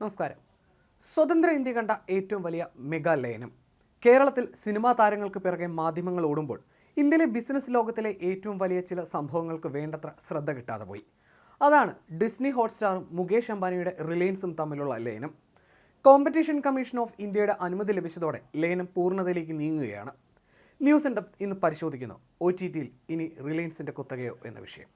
നമസ്കാരം. സ്വതന്ത്ര ഇന്ത്യ കണ്ട ഏറ്റവും വലിയ മെഗാ ലയനം. കേരളത്തിൽ സിനിമാ താരങ്ങൾക്ക് പിറകെ മാധ്യമങ്ങൾ ഓടുമ്പോൾ ഇന്ത്യയിലെ ബിസിനസ് ലോകത്തിലെ ഏറ്റവും വലിയ ചില സംഭവങ്ങൾക്ക് വേണ്ടത്ര ശ്രദ്ധ കിട്ടാതെ പോയി. അതാണ് ഡിസ്നി ഹോട്ട്സ്റ്റാറും മുകേഷ് അംബാനിയുടെ റിലയൻസും തമ്മിലുള്ള ലയനം. കോമ്പറ്റീഷൻ കമ്മീഷൻ ഓഫ് ഇന്ത്യയുടെ അനുമതി ലഭിച്ചതോടെ ലയനം പൂർണതയിലേക്ക് നീങ്ങുകയാണ്. ന്യൂസ് എൻഡ് ഇന്ന് പരിശോധിക്കുന്നു. ഒ ടി ടിയിൽ ഇനി റിലയൻസിന്റെ കുത്തകയോ എന്ന വിഷയം.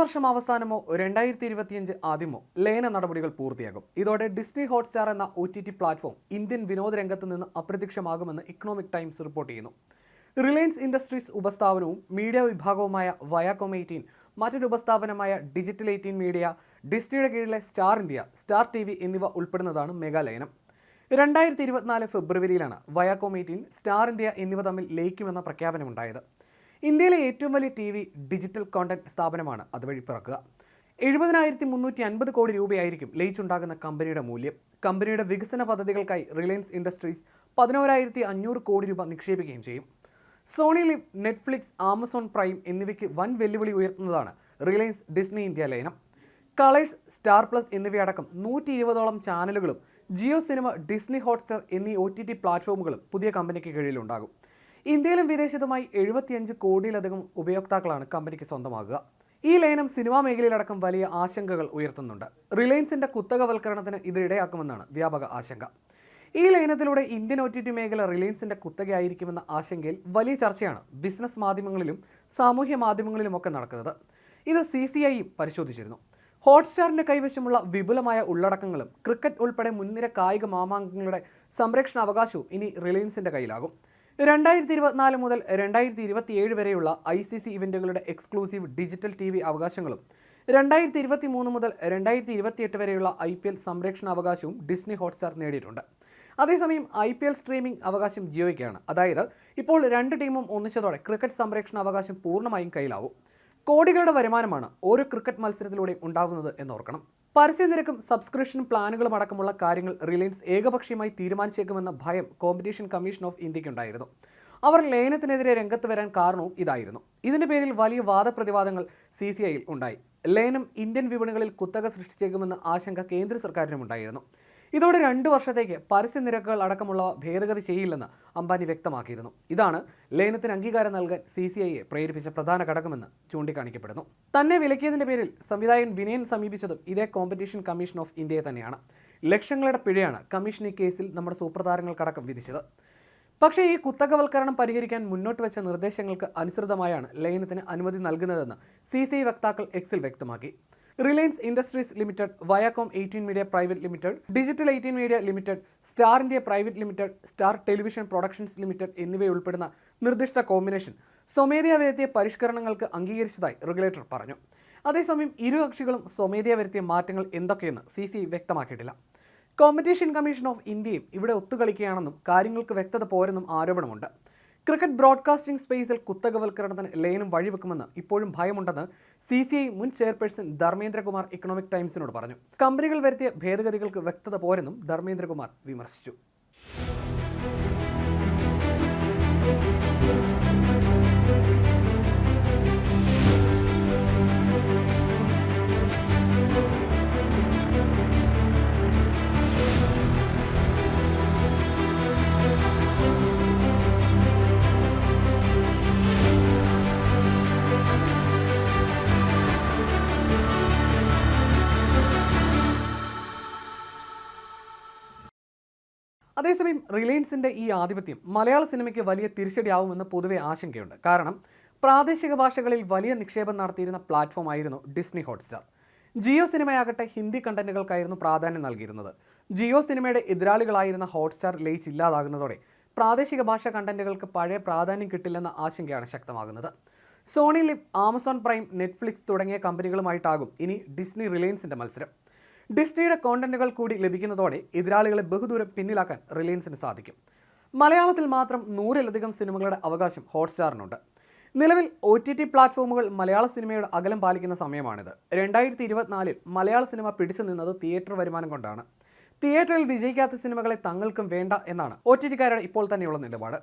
വർഷം അവസാനമോ രണ്ടായിരത്തി ഇരുപത്തിയഞ്ച് ആദ്യമോ ലയന നടപടികൾ പൂർത്തിയാകും. ഇതോടെ ഡിസ്നി ഹോട്ട്സ്റ്റാർ എന്ന O T T platform Indian വിനോദ രംഗത്ത് നിന്ന് അപ്രത്യക്ഷമാകുമെന്ന് ഇക്കണോമിക് ടൈംസ് റിപ്പോർട്ട് ചെയ്യുന്നു. റിലയൻസ് ഇൻഡസ്ട്രീസ് ഉപസ്ഥാപനവും മീഡിയ വിഭാഗവുമായ വയാകോം എയ്റ്റീൻ മറ്റൊരു ഉപസ്ഥാപനമായ ഡിജിറ്റൽ എയ്റ്റീൻ മീഡിയ ഡിസ്നിയുടെ കീഴിലെ Star India Star T V എന്നിവ ഉൾപ്പെടുന്നതാണ് മെഗാലയനം രണ്ടായിരത്തി ഇരുപത്തിനാല് ഫെബ്രുവരിയിലാണ് വയാകോം എയ്റ്റീൻ സ്റ്റാർ ഇന്ത്യ എന്നിവ തമ്മിൽ ലയിക്കുമെന്ന പ്രഖ്യാപനമുണ്ടായത്. ഇന്ത്യയിലെ ഏറ്റവും വലിയ ടി വി ഡിജിറ്റൽ കോണ്ടന്റ് സ്ഥാപനമാണ് അതുവഴി പിറക്കുക. എഴുപതിനായിരത്തി മുന്നൂറ്റി അൻപത് കോടി രൂപയായിരിക്കും ലയിച്ചുണ്ടാകുന്ന കമ്പനിയുടെ മൂല്യം. കമ്പനിയുടെ വികസന പദ്ധതികൾക്കായി റിലയൻസ് ഇൻഡസ്ട്രീസ് പതിനോരായിരത്തി അഞ്ഞൂറ് കോടി രൂപ നിക്ഷേപിക്കുകയും ചെയ്യും. Sony Liv Netflix Amazon prime എന്നിവയ്ക്ക് വൻ വെല്ലുവിളി ഉയർത്തുന്നതാണ് റിലയൻസ് ഡിസ്നി ഇന്ത്യ ലയനം. കളേഴ്സ് സ്റ്റാർ പ്ലസ് എന്നിവയടക്കം നൂറ്റി ഇരുപതോളം ചാനലുകളും ജിയോ സിനിമ ഡിസ്നി ഹോട്ട്സ്റ്റാർ എന്നീ ഒ ടി ടി പ്ലാറ്റ്ഫോമുകളും പുതിയ കമ്പനിക്ക് കീഴിലുണ്ടാകും. ഇന്ത്യയിലും വിദേശത്തുമായി എഴുപത്തിയഞ്ച് കോടിയിലധികം ഉപയോക്താക്കളാണ് കമ്പനിക്ക് സ്വന്തമാകുക. ഈ ലയനം സിനിമാ മേഖലയിലടക്കം വലിയ ആശങ്കകൾ ഉയർത്തുന്നുണ്ട്. റിലയൻസിന്റെ കുത്തകവൽക്കരണത്തിന് ഇത് ഇടയാക്കുമെന്നാണ് വ്യാപക ആശങ്ക. ഈ ലയനത്തിലൂടെ ഇന്ത്യൻ ഒ ടി ടി മേഖല റിലയൻസിന്റെ കുത്തകയായിരിക്കുമെന്ന ആശങ്കയിൽ വലിയ ചർച്ചയാണ് ബിസിനസ് മാധ്യമങ്ങളിലും സാമൂഹ്യ മാധ്യമങ്ങളിലുമൊക്കെ നടക്കുന്നത്. ഇത് സി സി ഐയും പരിശോധിച്ചിരുന്നു. ഹോട്ട്സ്റ്റാറിന്റെ കൈവശമുള്ള വിപുലമായ ഉള്ളടക്കങ്ങളും ക്രിക്കറ്റ് ഉൾപ്പെടെ മുൻനിര കായിക മാമാങ്കങ്ങളുടെ സംരക്ഷണ അവകാശവും ഇനി റിലയൻസിന്റെ കയ്യിലാകും. രണ്ടായിരത്തി ഇരുപത്തിനാല് മുതൽ രണ്ടായിരത്തി ഇരുപത്തിയേഴ് വരെയുള്ള ഐ സി സി ഇവന്റുകളുടെ എക്സ്ക്ലൂസീവ് ഡിജിറ്റൽ ടി വി അവകാശങ്ങളും. രണ്ടായിരത്തി ഇരുപത്തി മൂന്ന് മുതൽ രണ്ടായിരത്തി ഇരുപത്തിയെട്ട് വരെയുള്ള ഐ പി എൽ സംരക്ഷണ അവകാശവും ഡിസ്നി ഹോട്ട്സ്റ്റാർ നേടിയിട്ടുണ്ട്. അതേസമയം ഐ പി എൽ സ്ട്രീമിംഗ് അവകാശം ജിയോയ്ക്കാണ്. അതായത് ഇപ്പോൾ രണ്ട് ടീമും ഒന്നിച്ചതോടെ ക്രിക്കറ്റ് സംരക്ഷണ അവകാശം പൂർണമായും കയ്യിലാവും. കോടികളുടെ വരുമാനമാണ് ഓരോ ക്രിക്കറ്റ് മത്സരത്തിലൂടെയും ഉണ്ടാകുന്നത് എന്നോർക്കണം. പരസ്യനിരക്കും സബ്സ്ക്രിപ്ഷൻ പ്ലാനുകളും അടക്കമുള്ള കാര്യങ്ങൾ റിലയൻസ് ഏകപക്ഷീയമായി തീരുമാനിച്ചേക്കുമെന്ന ഭയം കോമ്പറ്റീഷൻ കമ്മീഷൻ ഓഫ് ഇന്ത്യക്കുണ്ടായിരുന്നു അവർ ലയനത്തിനെതിരെ രംഗത്ത് വരാൻ കാരണവും ഇതായിരുന്നു. ഇതിന്റെ പേരിൽ വലിയ വാദപ്രതിവാദങ്ങൾ സി സി ഐയിൽ ഉണ്ടായി. ലയനം ഇന്ത്യൻ വിപണികളിൽ കുത്തക സൃഷ്ടിച്ചേക്കുമെന്ന ആശങ്ക കേന്ദ്ര സർക്കാരിനുമുണ്ടായിരുന്നു. ഇതോടെ രണ്ട് വർഷത്തേക്ക് പരസ്യ നിരക്കുകൾ അടക്കമുള്ള ഭേദഗതി ചെയ്യില്ലെന്ന് അംബാനി വ്യക്തമാക്കിയിരുന്നു. ഇതാണ് ലയനത്തിന് അംഗീകാരം നൽകാൻ സി സി ഐയെ പ്രേരിപ്പിച്ച പ്രധാന ഘടകമെന്ന് ചൂണ്ടിക്കാണിക്കപ്പെടുന്നു. തന്നെ വിലക്കിയതിന്റെ പേരിൽ സംവിധായകൻ വിനയൻ സമീപിച്ചതും ഇതേ കോമ്പറ്റീഷൻ കമ്മീഷൻ ഓഫ് ഇന്ത്യയെ തന്നെയാണ്. ലക്ഷങ്ങളുടെ പിഴയാണ് കമ്മീഷൻ ഈ കേസിൽ നമ്മുടെ സൂപ്പർ താരങ്ങൾക്കടക്കം വിധിച്ചത്. പക്ഷേ ഈ കുത്തകവൽക്കരണം പരിഹരിക്കാൻ മുന്നോട്ട് വെച്ച നിർദ്ദേശങ്ങൾക്ക് അനുസൃതമായാണ് ലയനത്തിന് അനുമതി നൽകുന്നതെന്ന് സി സി വക്താക്കൾ എക്സിൽ വ്യക്തമാക്കി. Reliance industries limited Viacom eighteen media private limited digital eighteen media limited star India private limited star television productions limited എന്നിവയുൾപ്പെടുന്ന നിർദ്ദിഷ്ട കോമ്പിനേഷൻ സ്വമേധയാ വരുത്തിയ പരിഷ്കരണങ്ങൾക്ക് അംഗീകരിച്ചതായി റെഗുലേറ്റർ പറഞ്ഞു. അതേസമയം ഇരു കക്ഷികളും സ്വമേധയാ വരുത്തിയ മാറ്റങ്ങൾ എന്തൊക്കെയെന്ന് സി സി വ്യക്തമാക്കിയിട്ടില്ല. കോമ്പറ്റീഷൻ കമ്മീഷൻ ഓഫ് ഇന്ത്യയും ഇവിടെ ഒത്തുകളിക്കുകയാണെന്നും കാര്യങ്ങൾക്ക് വ്യക്തത പോരെന്നും ആരോപണമുണ്ട്. ക്രിക്കറ്റ് ബ്രോഡ്കാസ്റ്റിംഗ് സ്പേസിൽ കുത്തകവൽക്കരണത്തിന് ലയനം വഴിവെക്കുമെന്ന് ഇപ്പോഴും ഭയമുണ്ടെന്ന് സി സി ഐ മുൻ ചെയർപേഴ്സൺ ധർമ്മേന്ദ്രകുമാർ ഇക്കണോമിക് ടൈംസിനോട് പറഞ്ഞു. കമ്പനികൾ വരുത്തിയ ഭേദഗതികൾക്ക് വ്യക്തത പോരെന്നും ധർമ്മേന്ദ്രകുമാർ വിമർശിച്ചു. അതേസമയം റിലയൻസിന്റെ ഈ ആധിപത്യം മലയാള സിനിമയ്ക്ക് വലിയ തിരിച്ചടിയാവുമെന്ന് പൊതുവെ ആശങ്കയുണ്ട്. കാരണം പ്രാദേശിക ഭാഷകളിൽ വലിയ നിക്ഷേപം നടത്തിയിരുന്ന പ്ലാറ്റ്ഫോം ആയിരുന്നു ഡിസ്നി ഹോട്ട്സ്റ്റാർ. ജിയോ സിനിമയാകട്ടെ ഹിന്ദി കണ്ടന്റുകൾക്കായിരുന്നു പ്രാധാന്യം നൽകിയിരുന്നത്. ജിയോ സിനിമയുടെ എതിരാളികളായിരുന്ന ഹോട്ട്സ്റ്റാർ ലയിച്ചില്ലാതാകുന്നതോടെ പ്രാദേശിക ഭാഷ കണ്ടന്റുകൾക്ക് പഴയ പ്രാധാന്യം കിട്ടില്ലെന്ന ആശങ്കയാണ് ശക്തമാകുന്നത്. Sony Liv Amazon prime Netflix തുടങ്ങിയ കമ്പനികളുമായിട്ടാകും ഇനി ഡിസ്നി റിലയൻസിന്റെ മത്സരം. ഡിസ്നിയുടെ കോണ്ടന്റുകൾ കൂടി ലഭിക്കുന്നതോടെ എതിരാളികളെ ബഹുദൂരം പിന്നിലാക്കാൻ റിലയൻസിന് സാധിക്കും. മലയാളത്തിൽ മാത്രം നൂറിലധികം സിനിമകളുടെ അവകാശം ഹോട്ട്സ്റ്റാറിനുണ്ട്. നിലവിൽ ഒ ടി ടി പ്ലാറ്റ്ഫോമുകൾ മലയാള സിനിമയുടെ അകലം പാലിക്കുന്ന സമയമാണിത്. രണ്ടായിരത്തി ഇരുപത്തിനാലിൽ മലയാള സിനിമ പിടിച്ചു നിന്നത് തിയേറ്റർ വരുമാനം കൊണ്ടാണ്. തിയേറ്ററിൽ വിജയിക്കാത്ത സിനിമകളെ തങ്ങൾക്കും വേണ്ട എന്നാണ് ഒ ടി ടിക്കാരുടെ ഇപ്പോൾ തന്നെയുള്ള നിലപാട്.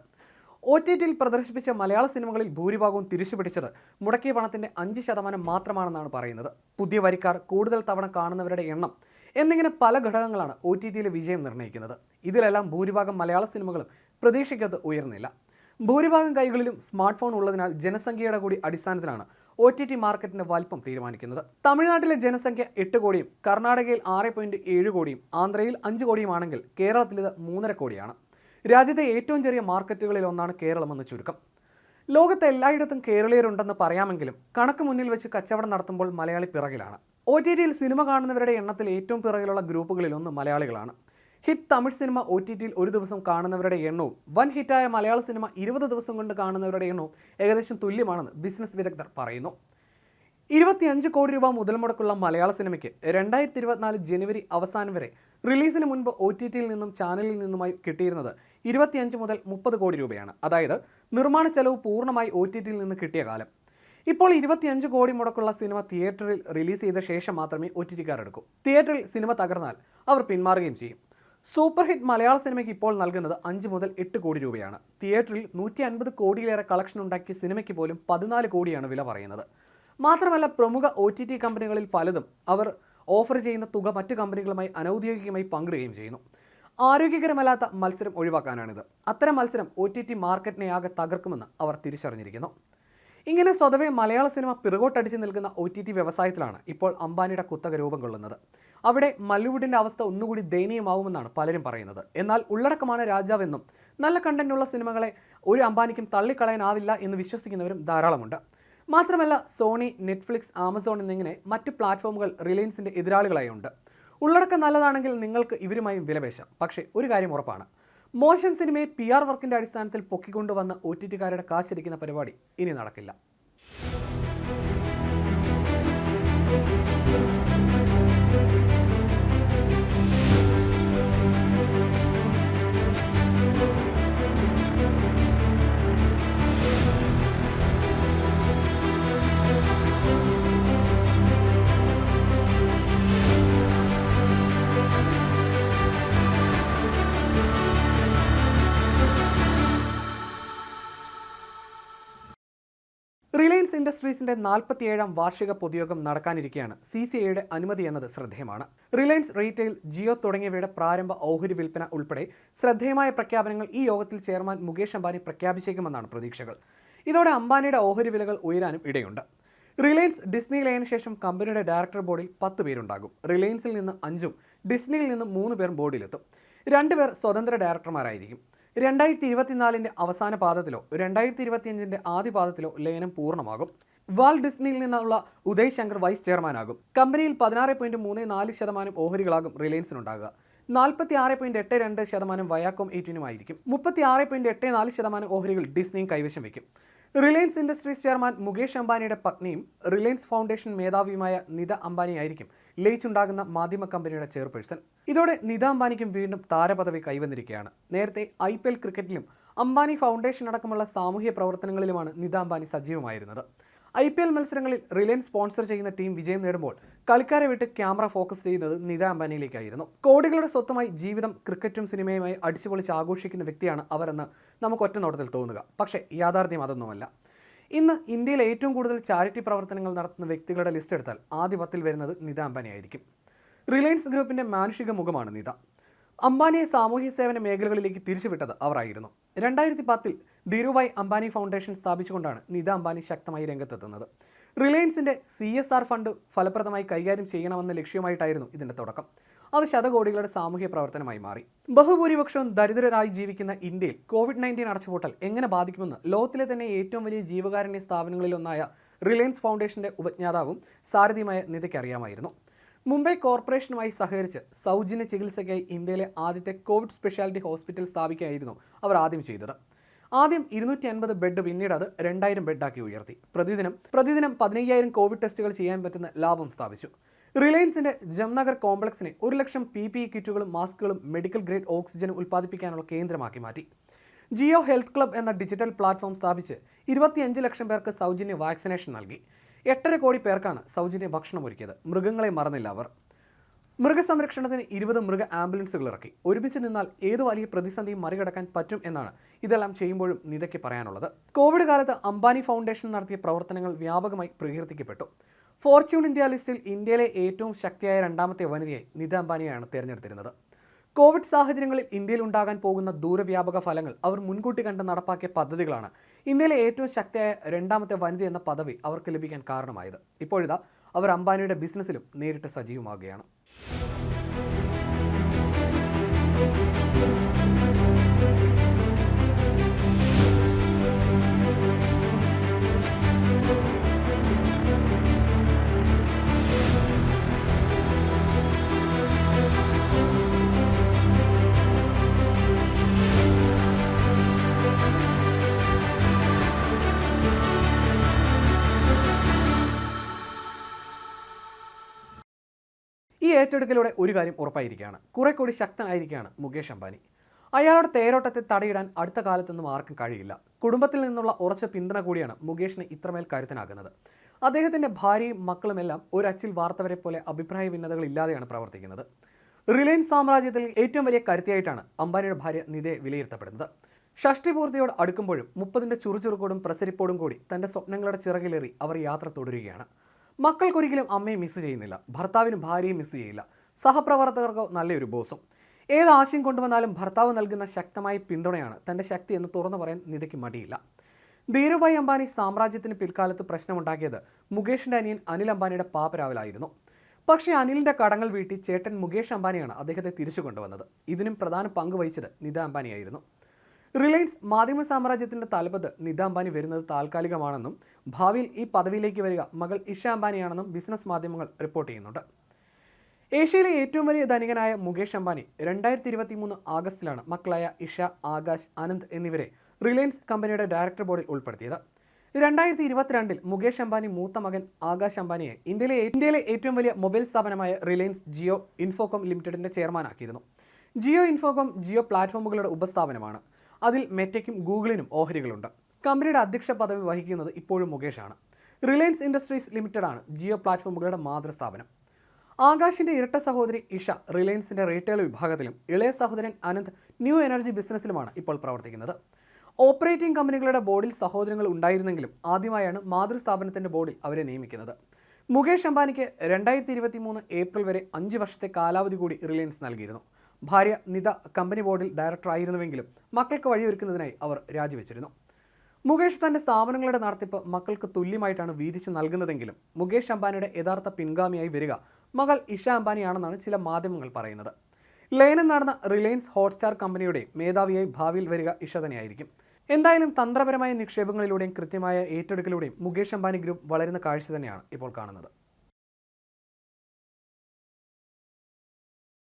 ഒ ടി ടിയിൽ പ്രദർശിപ്പിച്ച മലയാള സിനിമകളിൽ ഭൂരിഭാഗവും തിരിച്ചുപിടിച്ചത് മുടക്കിയ പണത്തിന്റെ അഞ്ച് ശതമാനം മാത്രമാണെന്നാണ് പറയുന്നത്. പുതിയ വരിക്കാർ കൂടുതൽ തവണ കാണുന്നവരുടെ എണ്ണം എന്നിങ്ങനെ പല ഘടകങ്ങളാണ് ഒ ടി ടിയിലെ വിജയം നിർണയിക്കുന്നത്. ഇതിലെല്ലാം ഭൂരിഭാഗം മലയാള സിനിമകളും പ്രതീക്ഷിക്കാത്ത ഉയർന്നില്ല. ഭൂരിഭാഗം കൈകളിലും സ്മാർട്ട് ഫോൺ ഉള്ളതിനാൽ ജനസംഖ്യയുടെ കൂടി അടിസ്ഥാനത്തിലാണ് ഒ ടി ടി മാർക്കറ്റിന്റെ വലിപ്പം തീരുമാനിക്കുന്നത്. തമിഴ്നാട്ടിലെ ജനസംഖ്യ എട്ട് കോടിയും കർണാടകയിൽ ആറ് പോയിന്റ് ഏഴ് കോടിയും ആന്ധ്രയിൽ അഞ്ച് കോടിയുമാണെങ്കിൽ കേരളത്തിലിത് മൂന്നര കോടിയാണ്. രാജ്യത്തെ ഏറ്റവും ചെറിയ മാർക്കറ്റുകളിൽ ഒന്നാണ് കേരളമെന്ന് ചുരുക്കം. ലോകത്ത് എല്ലായിടത്തും കേരളീയരുണ്ടെന്ന് പറയാമെങ്കിലും കണക്ക് മുന്നിൽ വെച്ച് കച്ചവടം നടത്തുമ്പോൾ മലയാളി പിറകിലാണ്. ഒ ടി ടിയിൽ സിനിമ കാണുന്നവരുടെ എണ്ണത്തിൽ ഏറ്റവും പിറകിലുള്ള ഗ്രൂപ്പുകളിൽ ഒന്ന് മലയാളികളാണ്. Hit Tamil cinema O T ടിയിൽ ഒരു ദിവസം കാണുന്നവരുടെ എണ്ണവും വൻ ഹിറ്റായ മലയാള സിനിമ ഇരുപത് ദിവസം കൊണ്ട് കാണുന്നവരുടെ എണ്ണവും ഏകദേശം തുല്യമാണെന്ന് ബിസിനസ് വിദഗ്ധർ പറയുന്നു. ഇരുപത്തിയഞ്ച് കോടി രൂപ മുതൽ മുടക്കുള്ള മലയാള സിനിമയ്ക്ക് രണ്ടായിരത്തി ഇരുപത്തിനാല് ജനുവരി അവസാനം വരെ റിലീസിന് മുൻപ് ഒ ടി ടിയിൽ നിന്നും ചാനലിൽ നിന്നുമായി കിട്ടിയിരുന്നത് ഇരുപത്തിയഞ്ച് മുതൽ മുപ്പത് കോടി രൂപയാണ്. അതായത് നിർമ്മാണ ചെലവ് പൂർണമായി ഒ ടി ടിയിൽ നിന്ന് കിട്ടിയ കാലം. ഇപ്പോൾ ഇരുപത്തിയഞ്ച് കോടി മുടക്കുള്ള സിനിമ തിയേറ്ററിൽ റിലീസ് ചെയ്ത ശേഷം മാത്രമേ ഒ ടി ടിക്കാർ എടുക്കൂ. തിയേറ്ററിൽ സിനിമ തകർന്നാൽ അവർ പിന്മാറുകയും ചെയ്യും. സൂപ്പർ ഹിറ്റ് മലയാള സിനിമയ്ക്ക് ഇപ്പോൾ നൽകുന്നത് അഞ്ച് മുതൽ എട്ട് കോടി രൂപയാണ്. തിയേറ്ററിൽ നൂറ്റി അൻപത് കോടിയിലേറെ കളക്ഷൻ ഉണ്ടാക്കിയ സിനിമയ്ക്ക് പോലും പതിനാല് കോടിയാണ് വില പറയുന്നത്. മാത്രമല്ല പ്രമുഖ ഒ കമ്പനികളിൽ പലതും അവർ ഓഫർ ചെയ്യുന്ന തുക മറ്റു കമ്പനികളുമായി അനൗദ്യോഗികമായി പങ്കിടുകയും ചെയ്യുന്നു. ആരോഗ്യകരമല്ലാത്ത മത്സരം ഒഴിവാക്കാനാണിത്. അത്തരം മത്സരം ഒ ടി ടി മാർക്കറ്റിനെ ആകെ തകർക്കുമെന്ന് അവർ തിരിച്ചറിഞ്ഞിരിക്കുന്നു. ഇങ്ങനെ സ്വതവേ മലയാള സിനിമ പിറകോട്ടടിച്ച് നിൽക്കുന്ന ഒ ടി ടി വ്യവസായത്തിലാണ് ഇപ്പോൾ അംബാനിയുടെ കുത്തക രൂപം കൊള്ളുന്നത്. അവിടെ മല്ലുവുഡിന്റെ അവസ്ഥ ഒന്നുകൂടി ദയനീയമാവുമെന്നാണ് പലരും പറയുന്നത്. എന്നാൽ ഉള്ളടക്കമാണ് രാജാവെന്നും നല്ല കണ്ടന്റുള്ള സിനിമകളെ ഒരു അംബാനിക്കും തള്ളിക്കളയാനാവില്ല എന്ന് വിശ്വസിക്കുന്നവരും ധാരാളമുണ്ട്. മാത്രമല്ല സോണി നെറ്റ്ഫ്ലിക്സ് ആമസോൺ എന്നിങ്ങനെ മറ്റ് പ്ലാറ്റ്ഫോമുകൾ റിലയൻസിന്റെ എതിരാളികളായി ഉണ്ട് ഉള്ളടക്കം നല്ലതാണെങ്കിൽ നിങ്ങൾക്ക് ഇവരുമായും വിലപേശാം. പക്ഷേ ഒരു കാര്യം ഉറപ്പാണ്. മോശം സിനിമയെ പി ആർ വർക്കിന്റെ അടിസ്ഥാനത്തിൽ പൊക്കിക്കൊണ്ടുവന്ന ഒ ടി ടിക്കാരുടെ കാശടിക്കുന്ന പരിപാടി ഇനി നടക്കില്ല. ഇൻഡസ്ട്രീസിന്റെ നാൽപ്പത്തിയേഴാം വാർഷിക പൊതുയോഗം നടക്കാനിരിക്കെയാണ് സി സി ഐയുടെ അനുമതി എന്നത് ശ്രദ്ധേയമാണ്. റിലയൻസ് റീറ്റെയിൽ ജിയോ തുടങ്ങിയവയുടെ പ്രാരംഭ ഓഹരി വിൽപ്പന ഉൾപ്പെടെ ശ്രദ്ധേയമായ പ്രഖ്യാപനങ്ങൾ ഈ യോഗത്തിൽ ചെയർമാൻ മുകേഷ് അംബാനി പ്രഖ്യാപിച്ചേക്കുമെന്നാണ് പ്രതീക്ഷകൾ. ഇതോടെ അംബാനിയുടെ ഓഹരി വിലകൾ ഉയരാനും ഇടയുണ്ട്. റിലയൻസ് ഡിസ്നി ലയന് ശേഷം കമ്പനിയുടെ ഡയറക്ടർ ബോർഡിൽ പത്ത് പേരുണ്ടാകും. റിലയൻസിൽ നിന്ന് അഞ്ചും ഡിസ്നിയിൽ നിന്ന് മൂന്ന് പേർ ബോർഡിലെത്തും. രണ്ടുപേർ സ്വതന്ത്ര ഡയറക്ടർമാരായിരിക്കും. രണ്ടായിരത്തി ഇരുപത്തിനാലിന്റെ അവസാന പാദത്തിലോ രണ്ടായിരത്തി ഇരുപത്തിയഞ്ചിന്റെ ആദ്യ പാദത്തിലോ ലയനം പൂർണമാകും. വാൾ ഡിസ്നിയിൽ നിന്നുള്ള ഉദയ് ശങ്കർ വൈസ് ചെയർമാനാകും. കമ്പനിയിൽ പതിനാറ് പോയിന്റ് മൂന്ന് നാല് ശതമാനം ഓഹരികളാകും റിലയൻസിനുണ്ടാകുക. നാൽപ്പത്തി ആറ് പോയിന്റ് എട്ട് രണ്ട് ശതമാനം വയാക്കോം എയ്റ്റീനുമായിരിക്കും. മുപ്പത്തി ആറ് പോയിന്റ് എട്ട് നാല് ശതമാനം ഓഹരികൾ ഡിസ്നിയും കൈവശം വയ്ക്കും. റിലയൻസ് ഇൻഡസ്ട്രീസ് ചെയർമാൻ മുകേഷ് അംബാനിയുടെ പത്നിയും റിലയൻസ് ഫൗണ്ടേഷൻ മേധാവിയുമായ നിത അംബാനിയായിരിക്കും ലയിച്ചുണ്ടാകുന്ന മാധ്യമ കമ്പനിയുടെ ചെയർപേഴ്സൺ. ഇതോടെ നിത അംബാനിക്കും വീണ്ടും താരപദവി കൈവന്നിരിക്കുകയാണ്. നേരത്തെ ഐ പി എൽ ക്രിക്കറ്റിലും അംബാനി ഫൗണ്ടേഷൻ അടക്കമുള്ള സാമൂഹ്യ പ്രവർത്തനങ്ങളിലുമാണ് നിത അംബാനി സജീവമായിരുന്നത്. ഐ പി എൽ മത്സരങ്ങളിൽ റിലയൻസ് സ്പോൺസർ ചെയ്യുന്ന ടീം വിജയം നേടുമ്പോൾ കളിക്കാരെ വിട്ട് ക്യാമറ ഫോക്കസ് ചെയ്യുന്നത് നിത അംബാനിയിലേക്കായിരുന്നു. കോടികളുടെ സ്വത്തമായി ജീവിതം ക്രിക്കറ്റും സിനിമയുമായി അടിച്ചുപൊളിച്ച് ആഘോഷിക്കുന്ന വ്യക്തിയാണ് അവരെന്ന് നമുക്ക് ഒറ്റ നോട്ടത്തിൽ തോന്നുക. പക്ഷേ യാഥാർത്ഥ്യം അതൊന്നുമല്ല. ഇന്ന് ഇന്ത്യയിൽ ഏറ്റവും കൂടുതൽ ചാരിറ്റി പ്രവർത്തനങ്ങൾ നടത്തുന്ന വ്യക്തികളുടെ ലിസ്റ്റ് എടുത്താൽ ആദ്യ പത്തിൽ വരുന്നത് നിത അംബാനി ആയിരിക്കും റിലയൻസ് ഗ്രൂപ്പിന്റെ മാനുഷിക മുഖമാണ് നിത. അംബാനിയെ സാമൂഹ്യ സേവന മേഖലകളിലേക്ക് തിരിച്ചുവിട്ടത് അവരായിരുന്നു. രണ്ടായിരത്തി പത്തിൽ ധീരുഭായ് അംബാനി ഫൗണ്ടേഷൻ സ്ഥാപിച്ചുകൊണ്ടാണ് നിത അംബാനി ശക്തമായി രംഗത്തെത്തുന്നത്. റിലയൻസിന്റെ സി എസ് ആർ ഫണ്ട് ഫലപ്രദമായി കൈകാര്യം ചെയ്യണമെന്ന ലക്ഷ്യമായിട്ടായിരുന്നു ഇതിന്റെ തുടക്കം. അത് ശതകോടികളുടെ സാമൂഹ്യ പ്രവർത്തനമായി മാറി. ബഹുഭൂരിപക്ഷവും ദരിദ്രരായി ജീവിക്കുന്ന ഇന്ത്യയിൽ കോവിഡ് നയന്റീൻ അടച്ചുപൂട്ടൽ എങ്ങനെ ബാധിക്കുമെന്ന് ലോകത്തിലെ തന്നെ ഏറ്റവും വലിയ ജീവകാരുണ്യ സ്ഥാപനങ്ങളിലൊന്നായ റിലയൻസ് ഫൗണ്ടേഷന്റെ ഉപജ്ഞാതാവും സാരഥിയുമായ നിതയ്ക്ക് അറിയാമായിരുന്നു. മുംബൈ കോർപ്പറേഷനുമായി സഹകരിച്ച് സൗജന്യ ചികിത്സയ്ക്കായി ഇന്ത്യയിലെ ആദ്യത്തെ കോവിഡ് സ്പെഷ്യാലിറ്റി ഹോസ്പിറ്റൽ സ്ഥാപിക്കുകയായിരുന്നു അവർ ആദ്യം ചെയ്തത്. ആദ്യം ഇരുന്നൂറ്റി അൻപത് ബെഡ് പിന്നീട് അത് രണ്ടായിരം ബെഡാക്കി ഉയർത്തി. പ്രതിദിനം പ്രതിദിനം പതിനയ്യായിരം കോവിഡ് ടെസ്റ്റുകൾ ചെയ്യാൻ പറ്റുന്ന ലാഭം സ്ഥാപിച്ചു. റിലയൻസിന്റെ ജംനഗർ കോംപ്ലക്സിനെ ഒരു ലക്ഷം പി പി ഇ കിറ്റുകളും മാസ്കുകളും മെഡിക്കൽ ഗ്രേഡ് ഓക്സിജനും ഉൽപ്പാദിപ്പിക്കാനുള്ള കേന്ദ്രമാക്കി മാറ്റി. ജിയോ ഹെൽത്ത് ക്ലബ് എന്ന ഡിജിറ്റൽ പ്ലാറ്റ്ഫോം സ്ഥാപിച്ച് ഇരുപത്തിയഞ്ച് ലക്ഷം പേർക്ക് സൗജന്യ വാക്സിനേഷൻ നൽകി. എട്ടര കോടി പേർക്കാണ് സൗജന്യ ഭക്ഷണം ഒരുക്കിയത്. മൃഗങ്ങളെ മറന്നില്ല അവർ. മൃഗസംരക്ഷണത്തിന് ഇരുപത് മൃഗ ആംബുലൻസുകൾ ഇറക്കി. ഒരുമിച്ച് നിന്നാൽ ഏത് വലിയ പ്രതിസന്ധിയും മറികടക്കാൻ പറ്റും എന്നാണ് ഇതെല്ലാം ചെയ്യുമ്പോഴും നിതയ്ക്ക് പറയാനുള്ളത്. കോവിഡ് കാലത്ത് അംബാനി ഫൗണ്ടേഷൻ നടത്തിയ പ്രവർത്തനങ്ങൾ വ്യാപകമായി പ്രകീർത്തിക്കപ്പെട്ടു. ഫോർച്യൂൺ ഇന്ത്യ ലിസ്റ്റിൽ ഇന്ത്യയിലെ ഏറ്റവും ശക്തിയായ രണ്ടാമത്തെ വനിതയായി നിത അംബാനിയാണ് തിരഞ്ഞെടുത്തിരുന്നത്. കോവിഡ് സാഹചര്യങ്ങളിൽ ഇന്ത്യയിൽ ഉണ്ടാകാൻ പോകുന്ന ദൂരവ്യാപക ഫലങ്ങൾ അവർ മുൻകൂട്ടി കണ്ട് നടപ്പാക്കിയ പദ്ധതികളാണ്. ഇന്ത്യയിലെ ഏറ്റവും ശക്തിയായ രണ്ടാമത്തെ വനിത എന്ന പദവി അവർക്ക് ലഭിക്കാൻ കാരണമായത്. ഇപ്പോഴിതാ അവർ അംബാനിയുടെ ബിസിനസ്സിലും നേരിട്ട് സജീവമാകുകയാണ് ഏറ്റെടുക്കലൂടെ ഒരു കാര്യം ഉറപ്പായിരിക്കുകയാണ്. കുറെ കൂടി ശക്തനായിരിക്കുകയാണ് മുകേഷ് അംബാനി. അയാളുടെ തേരോട്ടത്തെ തടയിടാൻ അടുത്ത കാലത്തൊന്നും ആർക്കും കഴിയില്ല. കുടുംബത്തിൽ നിന്നുള്ള ഉറച്ച പിന്തുണ കൂടിയാണ് മുകേഷിനെ ഇത്രമേൽ കരുത്തനാക്കുന്നത് അദ്ദേഹത്തിന്റെ ഭാര്യയും മക്കളുമെല്ലാം ഒരച്ചിൽ വാർത്തവരെ പോലെ അഭിപ്രായ ഭിന്നതകൾ ഇല്ലാതെയാണ് പ്രവർത്തിക്കുന്നത്. റിലയൻസ് സാമ്രാജ്യത്തിൽ ഏറ്റവും വലിയ കരുത്തിയായിട്ടാണ് അംബാനിയുടെ ഭാര്യ നിതയെ വിലയിരുത്തപ്പെടുന്നത്. ഷഷ്ടിപൂർത്തിയോട് അടുക്കുമ്പോഴും മുപ്പതിന്റെ ചുറുചുറുക്കോടും പ്രസരിപ്പോടും കൂടി തന്റെ സ്വപ്നങ്ങളുടെ ചിറകിലേറി അവർ യാത്ര തുടരുകയാണ്. മക്കൾക്കൊരിക്കലും അമ്മയെ മിസ് ചെയ്യുന്നില്ല. ഭർത്താവിനും ഭാര്യയും മിസ് ചെയ്യില്ല. സഹപ്രവർത്തകർക്കോ നല്ലൊരു ബോസും. ഏത് ആശയം കൊണ്ടുവന്നാലും ഭർത്താവ് നൽകുന്ന ശക്തമായ പിന്തുണയാണ് തന്റെ ശക്തി എന്ന് തുറന്നു പറയാൻ നിധയ്ക്ക് മടിയില്ല. ധീരുഭായ് അംബാനി സാമ്രാജ്യത്തിന് പിൽക്കാലത്ത് പ്രശ്നമുണ്ടാക്കിയത് മുകേഷിന്റെ അനിയൻ അനിൽ അംബാനിയുടെ പാപ്പരാവലായിരുന്നു. പക്ഷേ അനിലിന്റെ കടങ്ങൾ വീട്ടി ചേട്ടൻ മുകേഷ് അംബാനിയാണ് അദ്ദേഹത്തെ തിരിച്ചു കൊണ്ടുവന്നത്. ഇതിനും പ്രധാന പങ്ക് വഹിച്ചത് നിത അംബാനിയായിരുന്നു. റിലയൻസ് മാധ്യമ സാമ്രാജ്യത്തിന്റെ തലപ്പത്ത് നിത അംബാനി വരുന്നത് താൽക്കാലികമാണെന്നും ഭാവിയിൽ ഈ പദവിയിലേക്ക് വരിക മകൾ ഇഷ അംബാനിയാണെന്നും ബിസിനസ് മാധ്യമങ്ങൾ റിപ്പോർട്ട് ചെയ്യുന്നുണ്ട്. ഏഷ്യയിലെ ഏറ്റവും വലിയ ധനികനായ മുകേഷ് അംബാനി രണ്ടായിരത്തി ഇരുപത്തി മൂന്ന് ആഗസ്റ്റിലാണ് മക്കളായ ഇഷ ആകാശ് അനന്ത് എന്നിവരെ റിലയൻസ് കമ്പനിയുടെ ഡയറക്ടർ ബോർഡിൽ ഉൾപ്പെടുത്തിയത്. രണ്ടായിരത്തി ഇരുപത്തിരണ്ടിൽ മുകേഷ് അംബാനി മൂത്ത മകൻ ആകാശ് അംബാനിയെ ഇന്ത്യയിലെ ഇന്ത്യയിലെ ഏറ്റവും വലിയ മൊബൈൽ സ്ഥാപനമായ റിലയൻസ് ജിയോ ഇൻഫോകോം ലിമിറ്റഡിന്റെ ചെയർമാനാക്കിയിരുന്നു. ജിയോ ഇൻഫോകോം ജിയോ പ്ലാറ്റ്ഫോമുകളുടെ ഉപസ്ഥാപനമാണ്. അതിൽ മെറ്റയ്ക്കും ഗൂഗിളിനും ഓഹരികളുണ്ട്. കമ്പനിയുടെ അധ്യക്ഷ പദവി വഹിക്കുന്നത് ഇപ്പോഴും മുകേഷാണ്. റിലയൻസ് ഇൻഡസ്ട്രീസ് ലിമിറ്റഡ് ആണ് ജിയോ പ്ലാറ്റ്ഫോമുകളുടെ മാതൃസ്ഥാപനം. ആകാശിന്റെ ഇരട്ട സഹോദരി ഇഷ റിലയൻസിന്റെ റീറ്റെയിൽ വിഭാഗത്തിലും ഇളയ സഹോദരൻ അനന്ത് ന്യൂ എനർജി ബിസിനസ്സിലുമാണ് ഇപ്പോൾ പ്രവർത്തിക്കുന്നത്. ഓപ്പറേറ്റിംഗ് കമ്പനികളുടെ ബോർഡിൽ സഹോദരങ്ങൾ ഉണ്ടായിരുന്നെങ്കിലും ആദ്യമായാണ് മാതൃസ്ഥാപനത്തിന്റെ ബോർഡിൽ അവരെ നിയമിക്കുന്നത്. മുകേഷ് അംബാനിക്ക് രണ്ടായിരത്തി ഇരുപത്തി മൂന്ന് ഏപ്രിൽ വരെ അഞ്ച് വർഷത്തെ കാലാവധി കൂടി റിലയൻസ് നൽകിയിരുന്നു. ഭാര്യ നിത കമ്പനി ബോർഡിൽ ഡയറക്ടർ ആയിരുന്നുവെങ്കിലും മക്കൾക്ക് വഴിയൊരുക്കുന്നതിനായി അവർ രാജിവെച്ചിരുന്നു. മുകേഷ് തന്റെ സ്ഥാപനങ്ങളുടെ നടത്തിപ്പ് മക്കൾക്ക് തുല്യമായിട്ടാണ് വീതിച്ച് നൽകുന്നതെങ്കിലും മുകേഷ് അംബാനിയുടെ യഥാർത്ഥ പിൻഗാമിയായി വരിക മകൾ ഇഷ അംബാനിയാണെന്നാണ് ചില മാധ്യമങ്ങൾ പറയുന്നത്. ലയനം നടന്ന റിലയൻസ് ഹോട്ട്സ്റ്റാർ കമ്പനിയുടെ മേധാവിയായി ഭാവിയിൽ വരിക ഇഷ തന്നെയായിരിക്കും. എന്തായാലും തന്ത്രപരമായ നിക്ഷേപങ്ങളിലൂടെയും കൃത്യമായ ഏറ്റെടുക്കലൂടെയും മുകേഷ് അംബാനി ഗ്രൂപ്പ് വളരുന്ന കാഴ്ച തന്നെയാണ് ഇപ്പോൾ കാണുന്നത്.